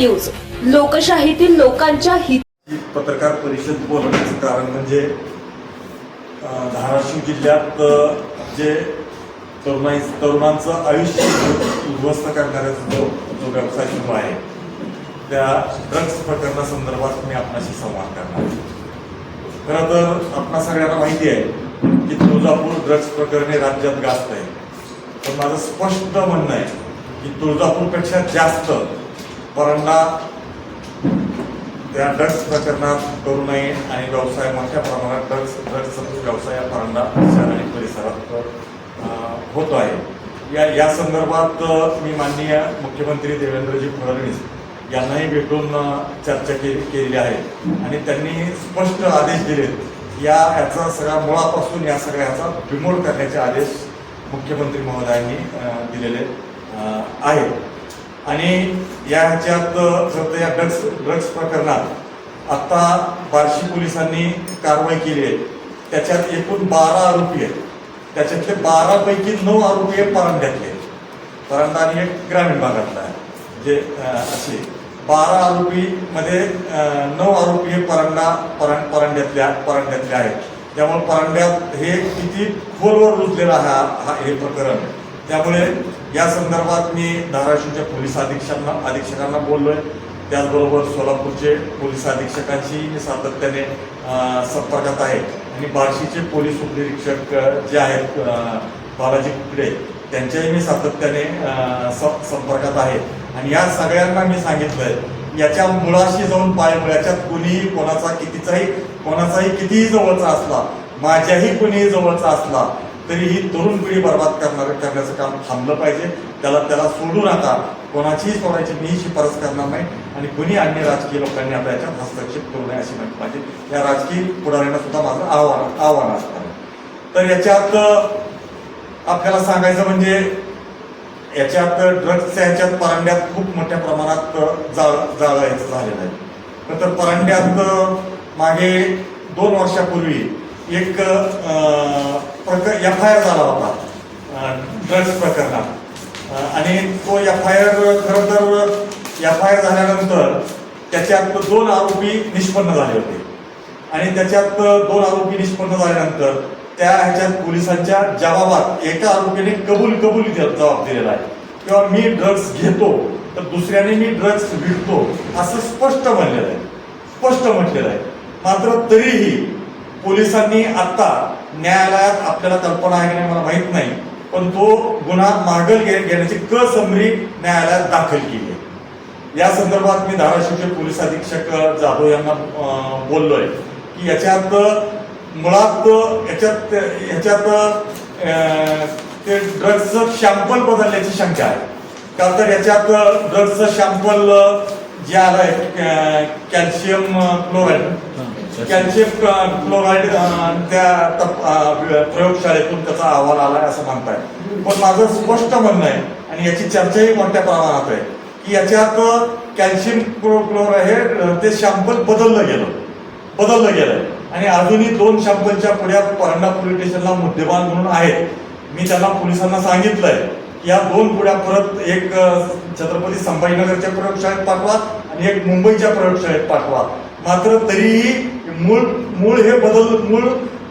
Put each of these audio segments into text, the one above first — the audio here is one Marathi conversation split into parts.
न्यूज. लोकशाहीतील लोकांच्या हित ही पत्रकार परिषद बोलवण्याचं कारण म्हणजे धाराशिव जिल्ह्यात जे तरुणाई तरुणांचं आयुष्य उद्ध्वस्त करणाऱ्याचा जो जो व्यवसाय सुरू आहे त्या ड्रग्ज प्रकरणासंदर्भात मी आपणाशी संवाद करणार खरं तर आपणा सगळ्यांना माहिती आहे की तुळजापूर ड्रग्ज प्रकरणे राज्यात गाजत आहे पण माझं स्पष्ट म्हणणं आहे की तुळजापूरपेक्षा जास्त परांडा त्या ड्रग्स प्रकरणात करू नये आणि व्यवसाय मोठ्या प्रमाणात ड्रग्स ड्रग्स व्यवसाय या परांडा शहर आणि परिसरात होतो आहे. या या संदर्भात मी माननीय मुख्यमंत्री देवेंद्रजी फडणवीस यांनाही भेटून चर्चा केली केलेली आहे. आणि त्यांनी स्पष्ट आदेश दिलेत. या याचा सगळ्या मुळापासून या सगळ्याचा बिमोड करण्याचे आदेश मुख्यमंत्री महोदयांनी दिलेले आहेत. आणि या ह्याच्यात फक्त या ड्रग्स ड्रग्स प्रकरणात आत्ता बार्शी पोलिसांनी कारवाई केली आहे. त्याच्यात एकूण बारा आरोपी आहेत. त्याच्यातले बारापैकी नऊ आरोपी हे परांड्यातले आहेत. परांडा आणि एक ग्रामीण भागातला आहे. म्हणजे, जे असे बारा आरोपीमध्ये नऊ आरोपी हे परांडा परां परांड्यातल्या परांड्यातले आहेत. त्यामुळे परांड्यात हे किती खोलवर रुजलेलं आहे हा हा- हे प्रकरण. त्यामुळे या संदर्भात मी धाराशिवच्या पोलीस अधीक्षकांना अधीक्षकांना बोललोय. त्याचबरोबर सोलापूरचे पोलीस अधीक्षकांशी मी सातत्याने संपर्कात आहे. आणि बार्शीचे पोलीस उपनिरीक्षक जे आहेत बालाजी कुकडे त्यांच्याही मी सातत्याने स- संपर्कात आहे. आणि या सगळ्यांना मी सांगितलंय याच्या मुळाशी जाऊन पाय याच्यात कुणीही कोणाचा कितीचाही कोणाचाही कितीही जवळचा असला माझ्याही कुणीही जवळचा असला तरी ही तरुण पिढी बर्बाद करणार करण्याचं काम थांबलं पाहिजे. त्याला त्याला सोडू नका. कोणाचीही सोडायची मी शिफारस करणार नाही. आणि कुणी अन्य राजकीय लोकांनी आता याच्यात हस्तक्षेप करू नये अशी म्हटली पाहिजे. या राजकीय पुढाऱ्यांना सुद्धा माझं आव्हान आव्हान असणार तर याच्यात आपल्याला सांगायचं म्हणजे याच्यात ड्रग्सच्या याच्यात परांड्यात खूप मोठ्या प्रमाणात जाळ जाळायचं झालेलं आहे. तर परांड्यात मागे दोन वर्षापूर्वी एक अं, एफ आय आर झाला होता. ड्रग्ज प्रकरणात. आणि तो एफ आय आर खरं तर एफ आय आर झाल्यानंतर त्याच्यात दोन आरोपी निष्पन्न झाले होते. आणि त्याच्यात दोन आरोपी निष्पन्न झाल्यानंतर त्या ह्याच्यात पोलिसांच्या जबाबात एका आरोपीने कबूल कबूल जबाब दिलेला आहे. किंवा मी ड्रग्ज घेतो तर दुसऱ्याने मी ड्रग्ज विकतो असं स्पष्ट म्हणलेलं आहे. स्पष्ट म्हटलेलं आहे. मात्र तरीही पोलिसांनी आता न्यायालयात आपल्याला कल्पना आहे की नाही मला माहीत नाही पण तो गुन्हा मागल घे- घेण्याची कसमरी न्यायालयात दाखल केली आहे. या संदर्भात मी धाराशिवचे पोलीस अधीक्षक जाधव यांना बोललोय की याच्यात मुळात याच्यात याच्यात ते ड्रग्जचं शॅम्पल बदलण्याची शंका आहे. का तर याच्यात ड्रग्जचं शॅम्पल जे आलंय कॅल्शियम क्लोराईड. कॅल्शियम क्लोराईड त्या प्रयोगशाळेतून त्याचा अहवाल आलाय असं म्हणताय. पण माझं स्पष्ट म्हणणं आहे आणि याची चर्चाही मोठ्या प्रमाणात आहे की याच्यात कॅल्शियम क्लोराईड हे ते शॅम्पल बदललं गेलं. बदललं गेलं. आणि अजूनही दोन शॅम्पलच्या पुढ्या परांडा पोलीस स्टेशनला मुद्देमाल म्हणून आहेत. मी त्यांना पोलिसांना सांगितलंय. या दोन पुढ्या परत एक छत्रपती संभाजीनगरच्या प्रयोगशाळेत पाठवा आणि एक मुंबईच्या प्रयोगशाळेत पाठवा. मात्र तरीही मूळ मूळ हे बदल मूळ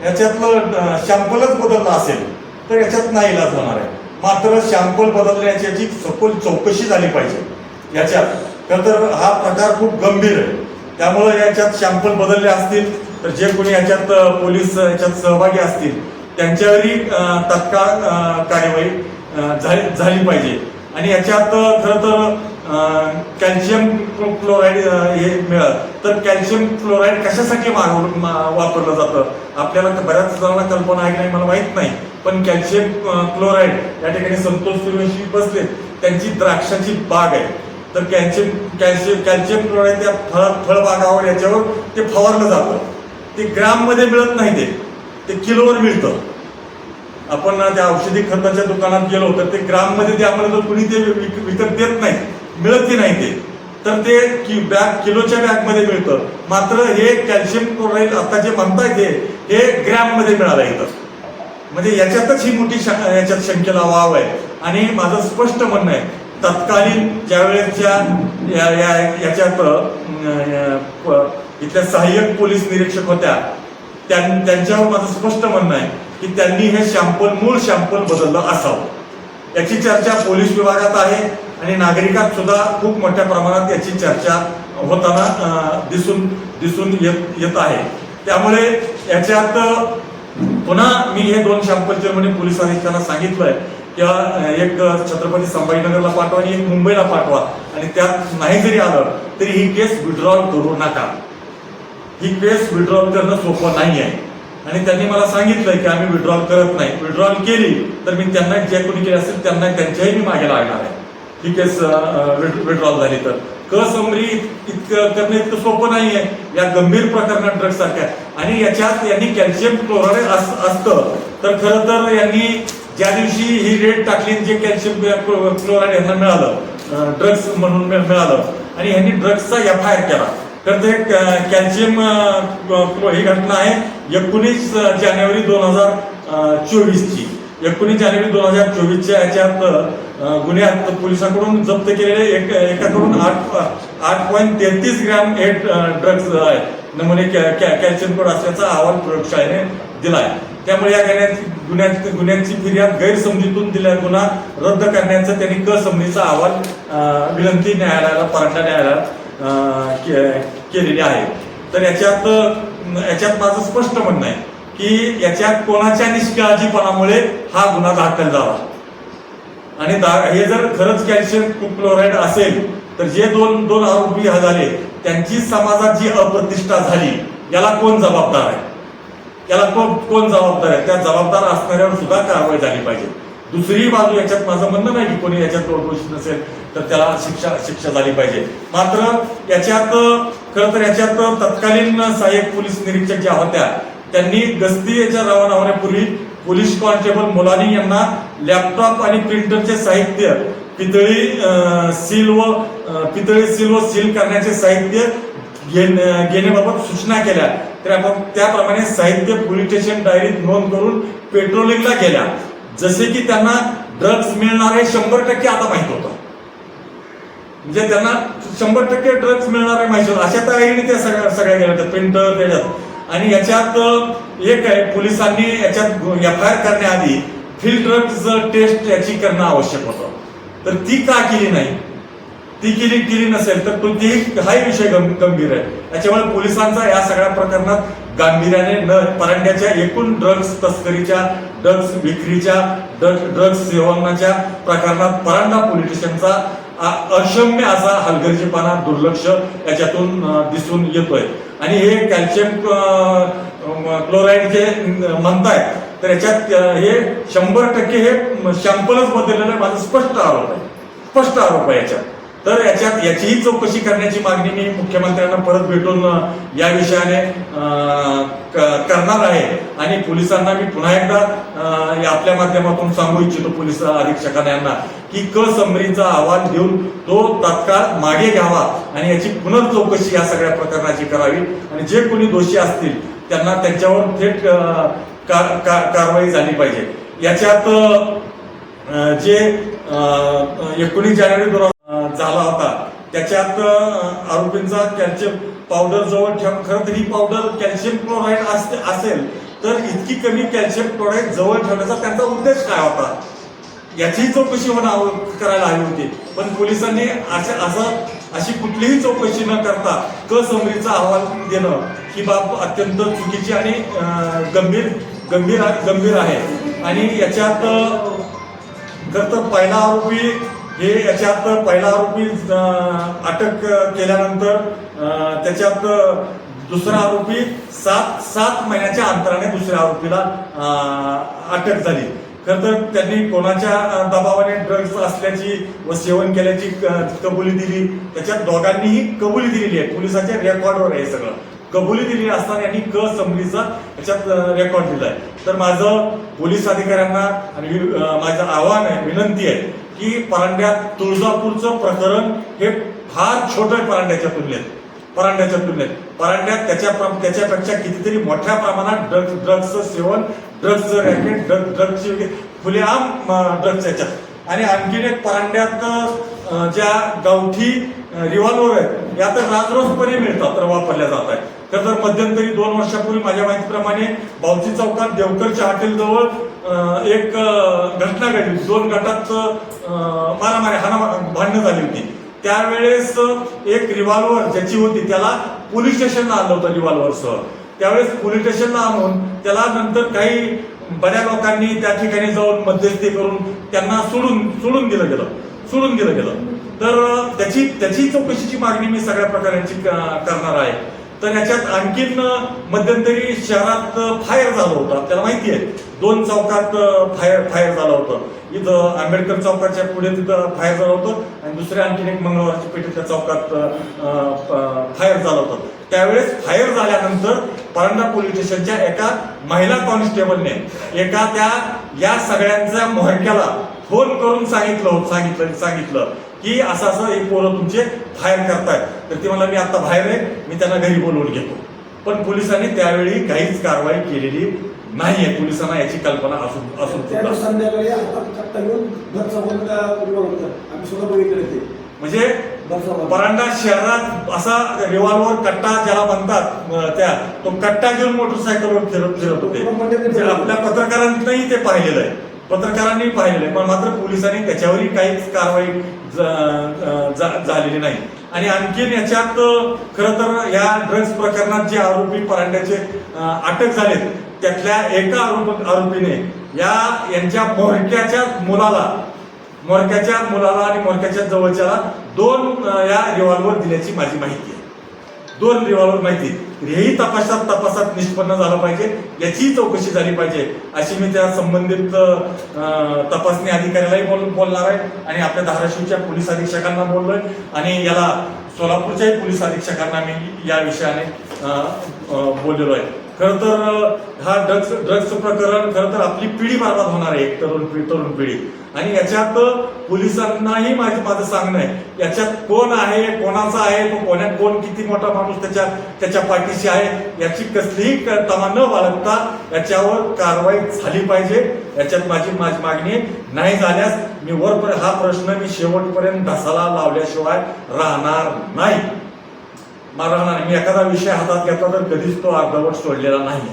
याच्यातलं शॅम्पलच बदललं असेल तर याच्यात नाही इलाज होणार आहे. मात्र शॅम्पल बदलण्याची याची सखोल चौकशी झाली पाहिजे. याच्यात खरं तर हा प्रकार खूप गंभीर आहे. त्यामुळं याच्यात शॅम्पल बदलले असतील तर जे कोणी याच्यात पोलीस याच्यात सहभागी असतील त्यांच्यावरही तत्काळ कार्यवाही झाली झाली पाहिजे. आणि याच्यात खरं तर कॅल्शियम क्लोराईड हे मिळत तर कॅल्शियम क्लोराईड कशासाठी मा- वापरलं जातं? आपल्याला तर बऱ्याच जणांना कल्पना आहे की नाही मला माहीत नाही. पण कॅल्शियम क्लोराईड या ठिकाणी संतोष सूर्यवंशी बसले. त्यांची द्राक्षाची बाग आहे. तर कॅल्शियम कॅल्शियम कॅल्शियम क्लोराईड त्या फळ फळबागावर याच्यावर ते फवारलं जातं. ते ग्राममध्ये मिळत नाही ते किलोवर मिळतं. आपण त्या औषधी खताच्या दुकानात गेलो तर ते ग्राममध्ये ते आपल्याला जर कुणी ते विक- विकत देत नाही मिळत नाही ते तर ते कि बॅग किलोच्या बॅगमध्ये मिळतं. मात्र हे कॅल्शियम क्लोराईड आता जे म्हणतायत हे हे ग्रॅममध्ये मिळालं येतं म्हणजे याच्यातच ही मोठी याच्यात शंकेला वाव आहे. आणि माझं स्पष्ट म्हणणं आहे तत्कालीन ज्यावेळेसच्या या- या- याच्यात प- इथल्या सहाय्यक पोलीस निरीक्षक होत्या त्यां- त्यांच्यावर माझं स्पष्ट म्हणणं आहे. की त्यांनी हे शॅम्पल मूळ शॅम्पल बदललं असावं. याची चर्चा पोलीस विभागात आहे आणि नागरिकात सुद्धा खूप मोठ्या प्रमाणात याची चर्चा होताना दिसून दिसून येत येत आहे. त्यामुळे याच्यात पुन्हा मी हे दोन शॅम्पल जर्मनी पोलीस अधीक्षकांना सांगितलंय किंवा एक छत्रपती संभाजीनगरला पाठवा आणि एक मुंबईला पाठवा. आणि त्यात नाही जरी आलं तरी ही केस विड्रॉल करू नका. ही केस विड्रॉल करणं सोपं नाही आहे आणि त्यांनी मला सांगितलं की आम्ही विड्रॉल करत नाही. विड्रॉल केली तर मी त्यांना जे कोणी केली असेल त्यांना त्यांच्याही मी मागे लागणार आहे. ही केस विड्रॉल झाली तर. कसमरी इतकं करणं इतकं सोपं नाही आहे या गंभीर प्रकरणात ड्रग्स सारख्या. आणि याच्यात यांनी कॅल्शियम क्लोराईड असतं. तर खरं तर यांनी ज्या दिवशी ही रेट टाकली जे कॅल्शियम क्लोराईड यांना मिळालं ड्रग्स म्हणून मिळालं. आणि यांनी ड्रग्सचा एफ आय आर केला. तर ते कॅल्शियम ही घटना आहे एकोणीस जानेवारी दोन हजार चोवीसची. एकोणीस जानेवारी दोन हजार चोवीसच्या याच्यात गुन्ह्यात पोलिसांकडून जप्त केलेले एक एकाकडून आठ आठ पॉईंट तेहतीस ग्रॅम एट ड्रग्ज नमुने कॅ- कॅल्शियम कोड असल्याचा अहवाल प्रयोगशाळेने दिलाय. त्यामुळे या गाण्याची गुन्ह्याची गुन्ह्यांची फिर्याद गैरसमजीतून दिल्या गुन्हा रद्द करण्याचा त्यांनी कसमनीचा अहवाल विनंती न्यायालयाला पराठा न्यायालयाला के- केलेली आहे. तर याच्यात याच्यात माझं स्पष्ट म्हणणं आहे की याच्यात कोणाच्या निष्काळजीपणामुळे हा गुन्हा दाखल झाला. आणि दा- हे जर खरंच कॅल्शियम क्लोराईड असेल तर जे दोन दोन आरोपी हा झाले त्यांची समाजात जी अप्रतिष्ठा झाली याला कोण जबाबदार आहे? याला कोण कोण जबाबदार आहे? त्या जबाबदार असणाऱ्यावर सुद्धा कारवाई झाली पाहिजे. दुसरी बाजू याच्यात माझं म्हणणं नाही की कोणी याच्यात दोष नसेल तर त्याला शिक्षा शिक्षा झाली पाहिजे. मात्र याच्यात खरं तर याच्यात तत्कालीन सहाय्यक पोलीस निरीक्षक ज्या होत्या त्यांनी गस्ती याच्या रवाना होण्यापूर्वी पोलीस कॉन्स्टेबल मोलानी यांना लॅपटॉप आणि प्रिंटरचे साहित्य पितळी सील व पितळी सील व सील करण्याचे साहित्य घेण्याबाबत सूचना केल्या. तर आपण त्याप्रमाणे साहित्य पोलीस स्टेशन डायरीत नोंद करून पेट्रोलिंगला गेल्या. जसे की त्यांना ड्रग्ज मिळणार हे शंभर टक्के आता माहीत होतं. म्हणजे त्यांना शंभर टक्के ड्रग्ज मिळणार आहे माहिती होतं. अशा तयारीने त्या सगळ्या सगळ्या गेल्या होत्या. प्रिंटर त्याच्यात आणि याच्यात एक आहे पोलिसांनी याच्यात एफ आय आर करण्याआधी फील्ड ड्रग्ज टेस्ट याची करणं आवश्यक होतं. तर ती का केली नाही? ती केली केली नसेल तर तो ती हाही विषय गं- गंभीर आहे. त्याच्यामुळे पोलिसांचा या सगळ्या प्रकरणात गांभीर्याने न परांड्याच्या एकूण ड्रग्ज तस्करीच्या ड्रग्ज विक्रीच्या ड्रग्ज सेवनाच्या प्रकरणात परांडा पोलीस स्टेशनचा अक्षम्य असा हलगर्जीपणा दुर्लक्ष याच्यातून दिसून येतोय. आणि हे कॅल्शियम क्लोराईड जे म्हणतायत तर याच्यात हे शंभर टक्के हे शॅम्पलच बदललेलं माझं माझा स्पष्ट आरोप आहे. स्पष्ट आरोप आहे याच्यात. तर याच्यात याचीही चौकशी करण्याची मागणी मी मुख्यमंत्र्यांना परत भेटून या विषयाने करणार आहे. आणि पोलिसांना मी पुन्हा एकदा या आपल्या माध्यमातून सांगू इच्छितो पोलीस अधीक्षकांना यांना की क समरीचा अहवाल देऊन तो तात्काळ मागे घ्यावा. आणि याची पुनर्चौकशी या सगळ्या प्रकरणाची करावी. आणि जे कोणी दोषी असतील त्यांना त्यांच्यावर थेट कारवाई झाली पाहिजे. याच्यात जे एकोणीस जानेवारी दोन झाला होता. त्याच्यात आरोपींचा कॅल्शियम पावडर जवळ ठेव खरं तर ही पावडर कॅल्शियम क्लोराईड असते असेल तर इतकी कमी कॅल्शियम क्लोराईड जवळ ठेवण्याचा त्यांचा उद्देश काय होता? याचीही चौकशी होणं करायला हवी होती. पण पोलिसांनी अशा असं अशी कुठलीही चौकशी न करता क समरीचा अहवाल देणं ही बाब अत्यंत चुकीची आणि गंभीर गंभीर गंभीर आहे. आणि याच्यात खरं तर पहिला आरोपी हे याच्यात पहिला आरोपी अटक केल्यानंतर त्याच्यात दुसरा आरोपी सात सात महिन्याच्या अंतराने दुसऱ्या आरोपीला अटक झाली. खरं तर त्यांनी कोणाच्या दबावाने ड्रग्ज असल्याची व सेवन केल्याची कबुली दिली. त्याच्यात दोघांनीही कबुली दिलेली आहे पोलिसांच्या रेकॉर्डवर आहे हे सगळं. कबुली दिली असताना यांनी क समरीचा याच्यात रेकॉर्ड दिला आहे तर माझं पोलीस अधिकाऱ्यांना आणि माझं आव्हान आहे विनंती आहे की परांड्यात तुळजापूरचं प्रकरण हे फार छोटं आहे परांड्याच्या तुलनेत. परांड्याच्या तुलनेत. परांड्यात त्याच्या त्याच्यापेक्षा कितीतरी मोठ्या प्रमाणात ड्रग्ज ड्रग्जचं सेवन ड्रग्जचं रॅकेट ड्रग ड्रग्जची खुलेआम ड्रग्ज याच्यात आणि आणखीन एक परांड्यात ज्या गावठी रिव्हॉल्वर आहेत या तर राजरोसपणे मिळतात तर वापरल्या जात आहेत. तर तर मध्यंतरी दोन वर्षापूर्वी माझ्या माहितीप्रमाणे भावजी चौकात देवकरच्या हॉटेलजवळ एक घटना घडली. दोन गटात मारामारी हाना भांडणं झाली होती. त्यावेळेस एक रिव्हॉल्वर ज्याची होती त्याला पोलीस स्टेशनला आणलं होतं रिव्हॉल्वरसह त्यावेळेस पोलीस स्टेशनला आणून त्याला नंतर काही बऱ्या लोकांनी त्या ठिकाणी जाऊन मध्यस्थी करून त्यांना सोडून सोडून दिलं गेलं. सोडून दिलं गेलं. तर त्याची त्याची चौकशीची मागणी मी सगळ्या प्रकारांची करणार आहे. तर याच्यात आणखीन मध्यंतरी शहरात फायर झालं होतं. त्याला माहिती आहे दोन चौकात फायर फायर झालं होतं. इथं आंबेडकर चौकाच्या पुढे तिथं फायर झालं होतं आणि दुसऱ्या आणखीन एक मंगळवारच्या पेठेच्या चौकात फायर झालं होतं. त्यावेळेस फायर झाल्यानंतर परांडा पोलीस स्टेशनच्या एका महिला कॉन्स्टेबलने एका त्या या सगळ्यांच्या मोहक्याला फोन करून सांगितलं सांगितलं सांगितलं. की असं असं हे पोरं तुमचे फायर करतायत. तर ते मला मी आता बाहेर आहे मी त्यांना घरी बोलवून घेतो. पण पोलिसांनी त्यावेळी काहीच कारवाई केलेली नाहीये. पोलिसांना याची कल्पना असून असून संध्याकाळी म्हणजे. परांडा शहरात असा रिव्हॉल्वर कट्टा ज्याला म्हणतात त्या तो कट्टा घेऊन मोटरसायकलवर फिरत फिरत होते. म्हणजे आपल्या पत्रकारांनाही ते पाहिलेलं आहे. पत्रकारांनी पाहिलेलं आहे. पण मात्र पोलिसांनी त्याच्यावरही काहीच कारवाई झालेली नाही. आणि आणखीन याच्यात खरं तर या ड्रग्ज प्रकरणात जे आरोपी परांड्याचे अटक झालेत त्यातल्या एका आरोप आरोपीने या यांच्या मोरक्याच्या मुलाला मोरक्याच्या मुलाला आणि मोरक्याच्या जवळच्याला दोन या रिव्हॉल्वर दिल्याची माझी माहिती आहे. दोन रिव्हॉल्वर माहिती हेही तपासात तपासात निष्पन्न झालं पाहिजे. याचीही चौकशी झाली पाहिजे. अशी मी त्या संबंधित तपासणी अधिकाऱ्यालाही बोल बोलणार आहे आणि आपल्या धाराशिवच्या पोलीस अधीक्षकांना बोललोय आणि याला सोलापूरच्याही पोलीस अधीक्षकांना मी या विषयाने बोललेलो आहे. खरं तर हा ड्रग्स ड्रग्स प्रकरण खरं तर आपली पिढी बर्बाद होणार आहे एक तरुण पिढी तरुण पिढी. आणि याच्यात पोलिसांनाही माझं माझं सांगणं आहे. याच्यात कोण आहे कोणाचा आहे तो कोण्या कोण किती मोठा माणूस त्याच्या त्याच्या पाठीशी आहे याची कसलीही तमा न बाळगता याच्यावर कारवाई झाली पाहिजे. याच्यात माझी माझी मागणी नाही झाल्यास मी वर हा प्रश्न मी शेवटपर्यंत ढसाला लावल्याशिवाय राहणार नाही. मला राहणार मी एखादा विषय हातात घेतला तर कधीच तो अर्धवट सोडलेला नाही.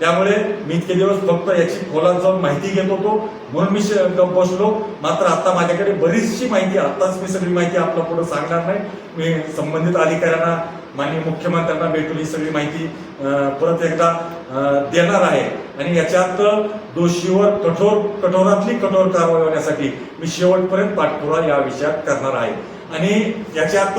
त्यामुळे मी इतके दिवस फक्त याची खोलात जाऊन माहिती घेत होतो. म्हणून मी बसलो. मात्र आता माझ्याकडे बरीचशी माहिती आताच मी सगळी माहिती आपल्या पुढे सांगणार नाही. मी संबंधित अधिकाऱ्यांना माननीय मुख्यमंत्र्यांना भेटून ही सगळी माहिती परत एकदा देणार आहे. आणि याच्यात दोषीवर कठोर कठोरातली कठोर कारवाई होण्यासाठी मी शेवटपर्यंत पाठपुरा या विषयात करणार आहे. आणि याच्यात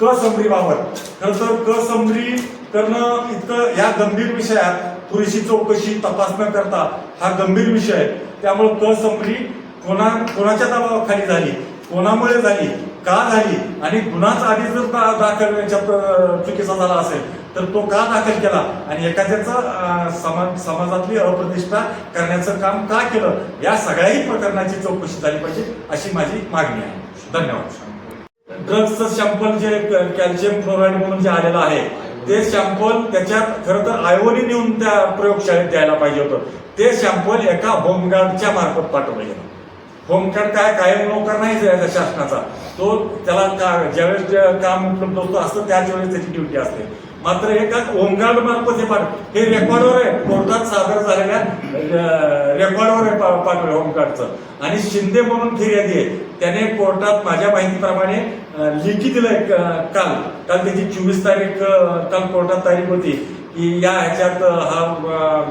क समरीबाबत खरं तर क समरी करणं इतकं या गंभीर विषयात पुरेशी चौकशी तपास न करता हा गंभीर विषय. आहे त्यामुळे क संपली कोणा कोणाच्या दबावाखाली झाली? कोणामुळे झाली? का झाली? आणि गुन्हाच आधी जर का- दाखल चुकीचा झाला असेल तर तो का दाखल केला? आणि एखाद्याचा समाज समाजातली अप्रतिष्ठा करण्याचं काम का केलं? या सगळ्याही प्रकरणाची चौकशी झाली पाहिजे अशी माझी मागणी आहे. धन्यवाद. ड्रग्सचं सॅम्पल जे कॅल्शियम क्लोराईड म्हणून जे आलेलं आहे ते सॅम्पल त्याच्यात खरं तर आयोनी नेऊन त्या प्रयोगशाळेत द्यायला पाहिजे होतं. ते सॅम्पल एका होमगार्डच्या मार्फत पाठवलं गेलं. होमगार्ड काय कायम नोकर नाही द्यायचा शासनाचा. तो त्याला का ज्यावेळेस काम उपलब्ध होतं असतं त्याच वेळेस त्याची ड्युटी असते. मात्र एका होमगार्ड मार्फत हे पाठ हे रेकॉर्डवर आहे. कोर्टात सादर झालेल्या रेकॉर्डवर आहे पा- पाठवलं होमगार्डचं. आणि शिंदे म्हणून फिर्यादी आहे. त्याने कोर्टात माझ्या माहितीप्रमाणे लेखी दिलंय काल. काल त्याची चोवीस तारीख काल कोर्टात तारीख होती की या ह्याच्यात हा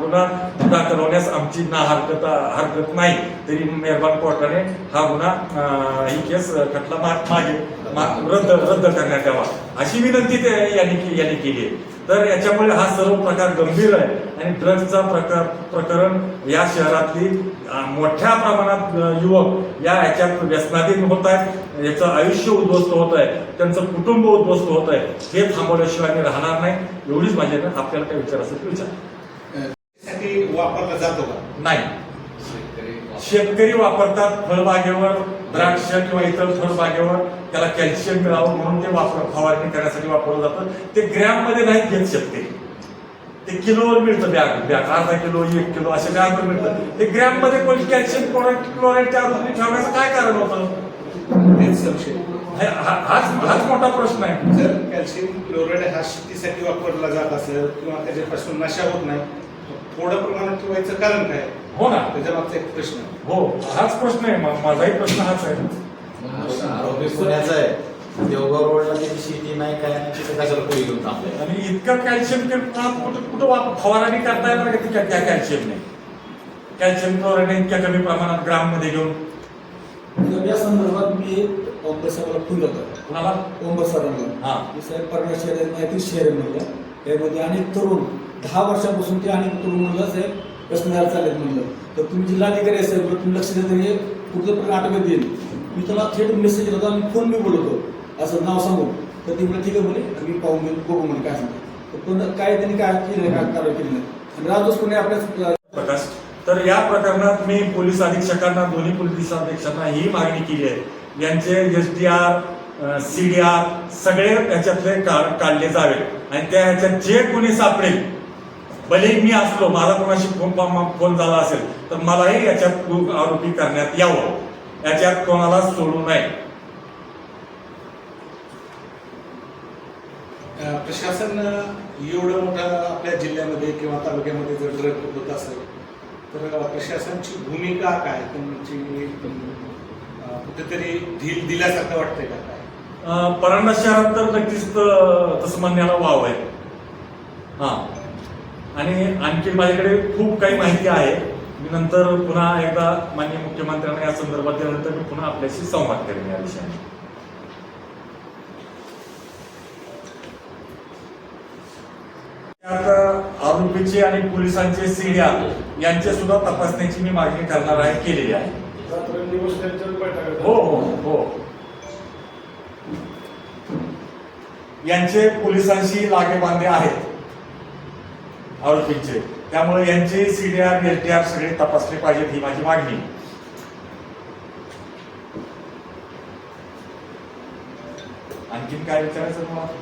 गुन्हा दाखल होण्यास आमची ना हरकत हरकत नाही. तरी मेहरबान कोर्टाने हा गुन्हा ही केस खटला मागे मा- रद्द रद्द करण्यात यावा. अशी विनंती ते यांनी के- यांनी केली आहे. तर याच्यामुळे हा सर्व प्रकार गंभीर आहे आणि ड्रग्जचा प्रकार प्रकरण या शहरातली मोठ्या प्रमाणात युवक या ह्याच्यात व्यसनाधीन होत आहेत. याचं आयुष्य उद्ध्वस्त होत आहे. त्यांचं कुटुंब उद्ध्वस्त होत आहे. हे थांबवल्याशिवाय मी राहणार नाही. एवढीच माझी. आपल्याला काय विचार असेल विचार. वापरला जातो का? नाही. शेतकरी वापरतात फळबागेवर द्राक्ष किंवा इतर फळबागेवर त्याला कॅल्शियम मिळावं म्हणून ते वापर फवारणी करण्यासाठी वापरलं जातं. ते ग्रॅममध्ये नाही घेत शेतकरी ते किलोवर मिळतं बॅग. बॅग अर्धा किलो एक किलो असे बॅगवर मिळतं ते ग्रॅममध्ये कोणी कॅल्शियम क्लोराईड क्लोराईड त्या ठेवण्याचं काय कारण होतं? तेच संशय. हाच हाच मोठा प्रश्न आहे. जर कॅल्शियम क्लोराईड हा शेतीसाठी वापरला जात असेल किंवा त्याच्यापासून नशा होत नाही थोडं प्रमाणात ठेवायचं कारण काय? हो ना. त्याच्या मागचा एक प्रश्न. हो हाच प्रश्न आहे. माझाही प्रश्न हाच आहे. आरोपी पुण्याचा आहे. देवगाव रोडला त्याची शेती नाही काय नाही तिथे कशाला पोरी घेऊन थांबले? आणि इतकं कॅल्शियम ते कुठं कुठं वाप- फवारणी करता येणार का त्या- त्या कॅल्शियमने कॅल्शियम क्लोराईड इतक्या कमी प्रमाणात ग्राममध्ये घेऊन. तर या संदर्भात मी ओंबर साहेबाला फोन होता कुणाला? ओंबर साहेबांना. हा. मी साहेब परवा शहर आहे माहिती शहर म्हणलं. त्यामध्ये अनेक तरुण दहा वर्षापासून ते अनेक तरुण म्हणलं साहेब व्यसनाला चालत म्हणलं. तर तुम्ही जिल्हाधिकारी आहे साहेब तुम्ही लक्ष देता हे कुठं पण आठवत येईल. मी त्याला थेट मेसेज केला होता आणि फोन मी बोलवतो असं नाव सांगून. तर ती म्हणजे ठीक आहे बोले मी पाहून घेऊन बघू म्हणे काय सांगतो. तर पण काय त्यांनी काय केलं नाही, काय कारवाई केली नाही. राहतोच राजदोष कोणी आपल्या प्रकाश तर या प्रकरणात मी पोलीस अधीक्षकांना दोन्ही पोलीस अधीक्षकांना ही मागणी केली आहे. यांचे S D R C D R सगळे याच्यातले काढले जावे. आणि त्या ह्याच्यात जे कोणी सापडेल भले मी असलो माझा कोणाशी फोन फोन झाला असेल तर मलाही याच्यात आरोपी करण्यात यावं. याच्यात कोणाला सोडू नये. प्रशासन एवढं मोठं आपल्या जिल्ह्यामध्ये किंवा तालुक्यामध्ये जर ड्रग होत असेल तर प्रशासनची भूमिका काय? तुमची कुठेतरी ढील दिल्यासारखं वाटतंय का काय? परांडा शहरात तर नक्कीच तसं म्हणण्याला वाव आहे. हा. आणि आणखी माझ्याकडे खूप काही माहिती आहे. मी नंतर पुन्हा एकदा माननीय मुख्यमंत्र्यांना या संदर्भात दिल्यानंतर मी पुन्हा आपल्याशी संवाद करेन या विषयाने आता आरोपीचे आणि पोलिसांचे सीड्या यांचे सुद्धा तपासण्याची मी मागणी करणार आहे केलेली आहे. हो हो हो. यांचे पोलिसांशी लागेबांधे आहेत आरोपींचे. त्यामुळे यांचे सीडीआर एलटीआर सगळे तपासले पाहिजेत ही माझी मागणी. आणखीन काय विचारायचं तुम्हाला?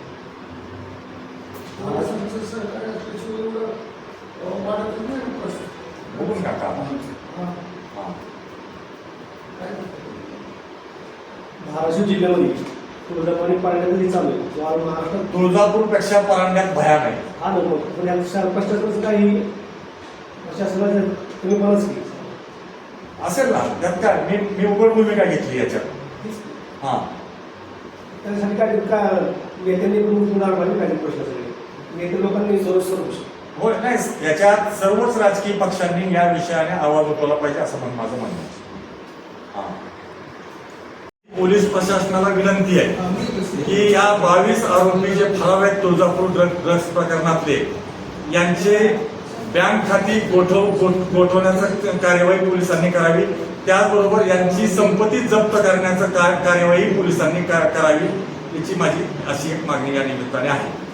बघून टाका. हा. धाराशिव जिल्ह्यामध्ये तुळजापुर नदी चालू आहे. महाराष्ट्रात तुळजापूरपेक्षा परांड्यात भयान आहे. हा नको पण या प्रशासनाचं काही प्रशासनाचं तुम्ही बरंच की असेल ना. त्यात काय? मी मी उघड भूमिका घेतली याच्यात. हा. त्याच्यासाठी काय का नेत्यांनी पण उचलून पाहिजे काही प्रशासनाने? नेते लोकांनी सर्व सर्व होय नाही याच्यात सर्वच राजकीय पक्षांनी या विषयाने आवाज उठवला पाहिजे असं म्हण- माझं म्हणणं. हा. पोलीस प्रशासनाला विनंती आहे की या बावीस आरोपी जे फरार आहेत तुळजापूर ड्रग ड्रग्ज प्रकरणातले यांचे बँक खाती गोठव गोठवण्याचा गोठवण्याचं कार्यवाही पोलिसांनी करावी. त्याचबरोबर यांची संपत्ती जप्त करण्याचं कार्यवाही पोलिसांनी करावी याची माझी अशी एक मागणी या निमित्ताने आहे.